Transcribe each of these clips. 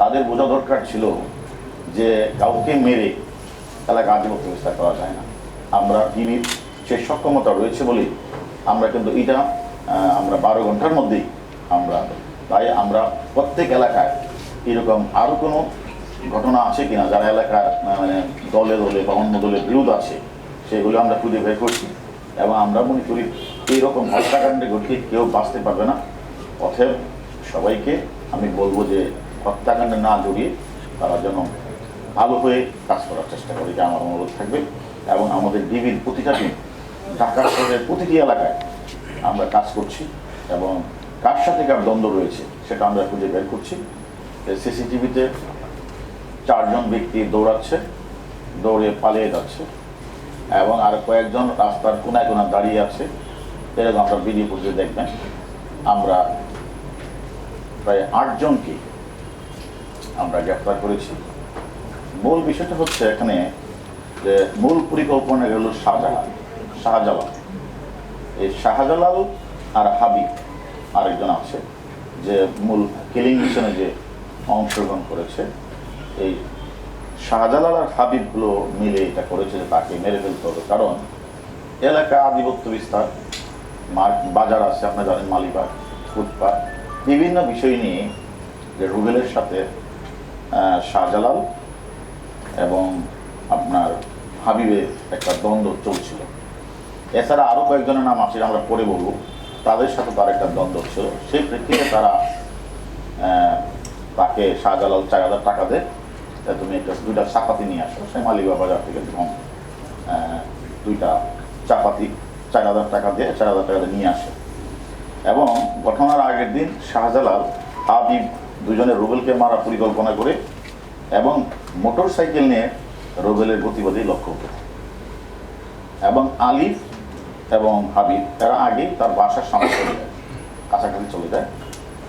তাদের বোঝা দরকার ছিল যে কাউকে মেরে এলাকা আধিপত্য বিস্তার করা যায় না। আমরা টিভির সে সক্ষমতা রয়েছে বলেই আমরা কিন্তু এটা আমরা বারো ঘণ্টার মধ্যেই আমরা তাই আমরা প্রত্যেক এলাকায় এরকম আরও কোনো ঘটনা আছে কিনা, যারা এলাকার মানে দলে দলে বা অন্য দলের বিরোধ আছে, সেগুলো আমরা খুঁজে বের করছি। এবং আমরা মনে করি এইরকম হত্যাকাণ্ডে ঘটিয়ে কেউ বাঁচতে পারবে না। অথব সবাইকে আমি বলব যে হত্যাকাণ্ডে না জড়িয়ে তারা যেন ভালো হয়ে কাজ করার চেষ্টা করে, এটা আমার অনুরোধ থাকবে। এবং আমাদের ডিবির প্রতিটা দিন ঢাকা শহরের প্রতিটি এলাকায় আমরা কাজ করছি এবং কার সাথে কার দ্বন্দ্ব রয়েছে সেটা আমরা খুঁজে বের করছি। সিসিটিভিতে চারজন ব্যক্তি দৌড়াচ্ছে, দৌড়ে পালিয়ে যাচ্ছে এবং আর কয়েকজন রাস্তার কোনায় কোনায় দাঁড়িয়ে আছে। এরকম আপনার ভিডিও ফুটেজে দেখবেন। আমরা প্রায় আটজনকে আমরা গ্রেফতার করেছি। মূল বিষয়টা হচ্ছে এখানে যে মূল পরিকল্পনা গেল শাহজাহান শাহজালাল। এই শাহজালাল আর হাবিব আরেকজন আছে যে মূল কিলিং মিশনে যে অংশগ্রহণ করেছে। এই শাহজালাল আর হাবিবগুলো মিলে এটা করেছে যে তাকে মেরে ফেলতে হবে। কারণ এলাকা আধিপত্য বিস্তার বাজার আছে আপনার জানেন মালিবাগ, ফুটপাত, বিভিন্ন বিষয় নিয়ে যে রুবেলের সাথে শাহজালাল এবং আপনার হাবিবের একটা দ্বন্দ্ব চলছিল। এছাড়া আরও কয়েকজনের নাম আছে আমরা পরে বলব। তাদের সাথে তার একটা দ্বন্দ্ব ছিল। সেই প্রেক্ষিতে তারা তাকে শাহজালাল চার হাজার টাকা দেয় তুমি একটা দুইটা চাপাতি নিয়ে আসো। সে মালিবা বাজার থেকে আহ, দুইটা চাপাতি চার হাজার টাকা দিয়ে চার হাজার টাকা দিয়ে নিয়ে আসে। এবং ঘটনার আগের দিন শাহজালাল হাবিব দুজনে রুবেলকে মারা পরিকল্পনা করে এবং মোটর সাইকেল নিয়ে রুবেলের গতিবাদী লক্ষ্য করে। এবং আলিফ এবং হাবিব, এরা আগেই তার বাসার সামনে চলে যায়, কাছাকাছি চলে যায়।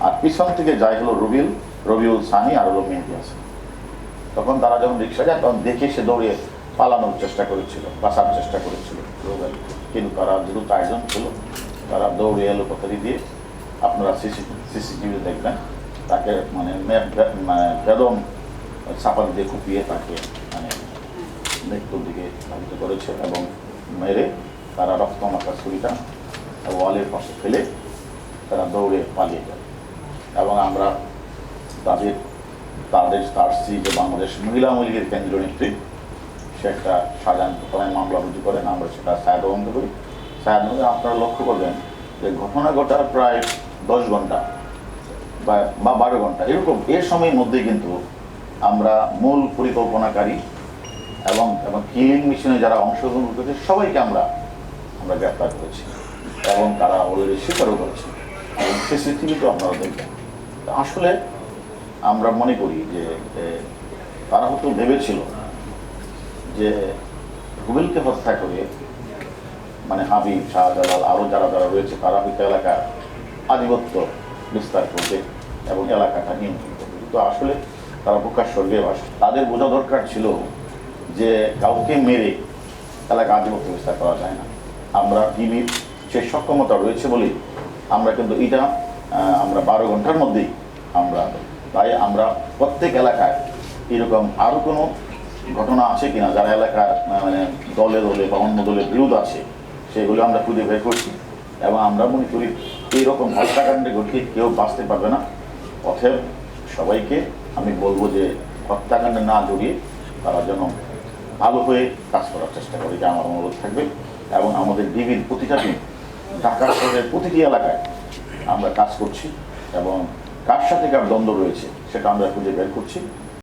আর পিছন থেকে যায় হলো রুবিল, রবিউল সানি আর হলো মেহেদি হাসান। তখন তারা যখন রিক্সা যায়, তখন দেখে সে দৌড়ে পালানোর চেষ্টা করেছিল, বাঁচার চেষ্টা করেছিল। রুবেল, কিন্তু তারা যেহেতু চারজন ছিল, তারা দৌড়ে এলো পথে দিয়ে। আপনারা সিসি, সিসিটিভি দেখবেন। তাকে মানে মানে বেদম চাপাতি দিয়ে কুপিয়ে তাকে মানে মৃত্যুর দিকে ধাবিত করেছে এবং মেরে তারা রক্তমাখা ছুরিটা ওয়ালের পাশে ফেলে তারা দৌড়ে পালিয়ে যায়। এবং আমরা তাদের তাদের তার স্ত্রী যে বাংলাদেশ মহিলা লীগের কেন্দ্রীয় নেত্রী, সে একটা সাজান থানায় মামলা রুজু করেন, আমরা সেটা ছায়া তদন্ত করি। ছায়া আপনারা লক্ষ্য করবেন যে ঘটনা ঘটার প্রায় দশ ঘণ্টা বা বারো ঘণ্টা। এরকম, এর সময়ের মধ্যে কিন্তু আমরা মূল পরিকল্পনাকারী এবং এবং কিলিং মিশনে যারা অংশগ্রহণ করেছে, সবাইকে আমরা আমরা গ্রেপ্তার করেছি। এবং তারা অলরেডি স্বীকারও করেছে এবং সিসিটিভিতেও আপনারা দেখবেন। আসলে আমরা মনে করি যে তারা হয়তো ভেবেছিল যে রুবেলকে হত্যা করে মানে হাবিব, শাহজালাল আরও যারা যারা রয়েছে, তারা হয়তো এলাকার আধিপত্য বিস্তার করবে। এবং এলাকাটা নিয়ন্ত্রণ করবে কিন্তু আসলে তারা প্রকাশ বাস। তাদের বোঝা দরকার ছিল যে কাউকে মেরে এলাকা আধিপত্য বিস্তার করা যায় না। আমরা টিভির সে সক্ষমতা রয়েছে বলেই আমরা কিন্তু এটা আমরা বারো ঘণ্টার মধ্যেই আমরা তাই আমরা প্রত্যেক এলাকায় এরকম আরও কোনো ঘটনা আছে কিনা, যারা এলাকার মানে দলে দলে বা অন্য দলের বিরোধ আছে, সেগুলো আমরা খুঁজে বের করছি। এবং আমরা মনে করি এইরকম হত্যাকাণ্ডে ঘটিয়ে কেউ বাঁচতে পারবে না। অথব সবাইকে আমি বলব যে হত্যাকাণ্ডে না জড়িয়ে তারা যেন ভালো হয়ে কাজ করার চেষ্টা করে, এটা আমার অনুরোধ থাকবে। এবং আমাদের ডিবির প্রতিটা দিন ঢাকা শহরের প্রতিটি এলাকায় আমরা কাজ করছি এবং কার সাথে কার দ্বন্দ্ব রয়েছে সেটা আমরা খুঁজে বের করছি।